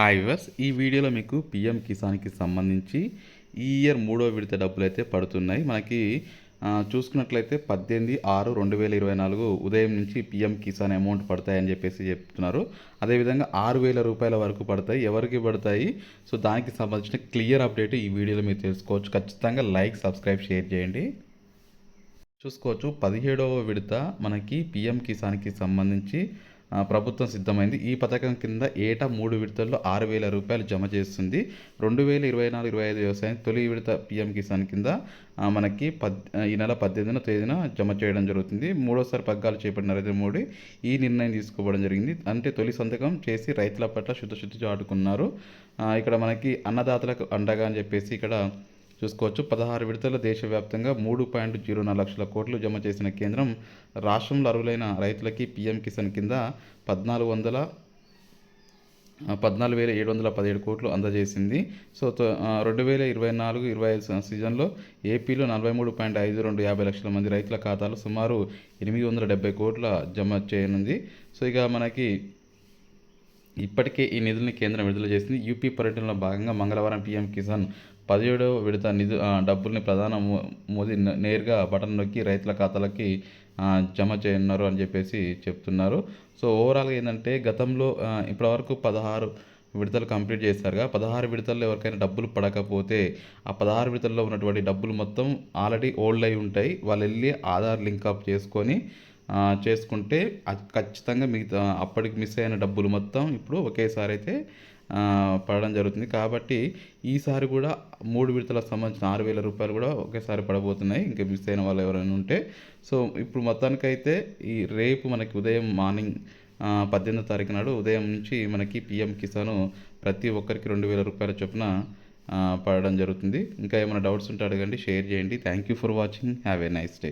Hi viewers ఈ వీడియోలో మీకు పిఎం కిసాన్కి సంబంధించి ఈ ఇయర్ మూడో విడత డబ్బులు అయితే పడుతున్నాయి. మనకి చూసుకున్నట్లయితే పద్దెనిమిది ఆరు రెండు వేల ఇరవై నాలుగు ఉదయం నుంచి పిఎం కిసాన్ అమౌంట్ పడతాయని చెప్పేసి చెప్తున్నారు. అదేవిధంగా ఆరు వేల రూపాయల వరకు పడతాయి. ఎవరికి పడతాయి? సో దానికి సంబంధించిన క్లియర్ అప్డేట్ ఈ వీడియోలో మీరు తెలుసుకోవచ్చు. ఖచ్చితంగా లైక్ సబ్స్క్రైబ్ షేర్ చేయండి. చూసుకోవచ్చు పదిహేడవ విడత మనకి పిఎం కిసాన్కి సంబంధించి ప్రభుత్వం సిద్ధమైంది. ఈ పథకం కింద ఏటా మూడు విడతల్లో ఆరు వేల రూపాయలు జమ చేస్తుంది. రెండు వేల ఇరవై నాలుగు ఇరవై ఐదు వ్యవసాయం తొలి విడత పిఎం కిసాన్ కింద మనకి పద్ ఈ నెల పద్దెనిమిదిన తేదీన జమ చేయడం జరుగుతుంది. మూడోసారి పగ్గాలు చేపట్టిన నరేంద్ర మోడీ ఈ నిర్ణయం తీసుకోవడం జరిగింది. అంటే తొలి సంతకం చేసి రైతుల పట్ల శుద్ధశుద్ధి చాటుకున్నారు ఇక్కడ మనకి అన్నదాతలకు అండగా అని చెప్పేసి ఇక్కడ చూసుకోవచ్చు. పదహారు విడతల దేశవ్యాప్తంగా మూడు పాయింట్ జీరో నాలుగు లక్షల కోట్లు జమ చేసిన కేంద్రం రాష్ట్రంలో అర్హులైన రైతులకి పీఎం కిసాన్ కింద పద్నాలుగు వందల పద్నాలుగు వేల ఏడు వందల పదిహేడు కోట్లు అందజేసింది. సో రెండు వేల ఇరవై నాలుగు ఇరవై ఐదు సీజన్లో ఏపీలో నలభై మూడు పాయింట్ ఐదు రెండు యాభై లక్షల మంది రైతుల ఖాతాలు సుమారు ఎనిమిది వందల డెబ్బై కోట్ల జమ చేయనుంది. సో ఇక మనకి ఇప్పటికే ఈ నిధుల్ని కేంద్రం విడుదల చేసింది. యూపీ పర్యటనలో భాగంగా మంగళవారం పీఎం కిసాన్ పదిహేడవ విడత నిధు డబ్బుల్ని ప్రధాన మో- మోదీ నేరుగా బటన్ నొక్కి రైతుల ఖాతాలకి జమ చేయనున్నారు అని చెప్పేసి చెప్తున్నారు. సో ఓవరాల్గా ఏంటంటే గతంలో ఇప్పటివరకు పదహారు విడతలు కంప్లీట్ చేస్తారుగా పదహారు విడతల్లో ఎవరికైనా డబ్బులు పడకపోతే ఆ పదహారు విడతల్లో ఉన్నటువంటి డబ్బులు మొత్తం ఆల్రెడీ ఓల్డ్ అయి ఉంటాయి. వాళ్ళు వెళ్ళి ఆధార్ లింక్అప్ చేసుకొని చేసుకుంటే అది ఖచ్చితంగా మిగతా అప్పటికి మిస్ అయిన డబ్బులు మొత్తం ఇప్పుడు ఒకేసారి అయితే పడడం జరుగుతుంది. కాబట్టి ఈసారి కూడా మూడు విడతలకు సంబంధించిన ఆరు వేల రూపాయలు కూడా ఒకేసారి పడబోతున్నాయి. ఇంకా మిస్ అయిన వాళ్ళు ఎవరైనా ఉంటే. సో ఇప్పుడు మొత్తానికైతే ఈ రేపు మనకి ఉదయం మార్నింగ్ పద్దెనిమిదో తారీఖు నాడు ఉదయం నుంచి మనకి పిఎం కిసాన్ ప్రతి ఒక్కరికి రెండు వేల రూపాయల చొప్పున పడడం జరుగుతుంది. ఇంకా ఏమైనా డౌట్స్ ఉంటే అడగండి షేర్ చేయండి. Thank you for watching. Have a nice day.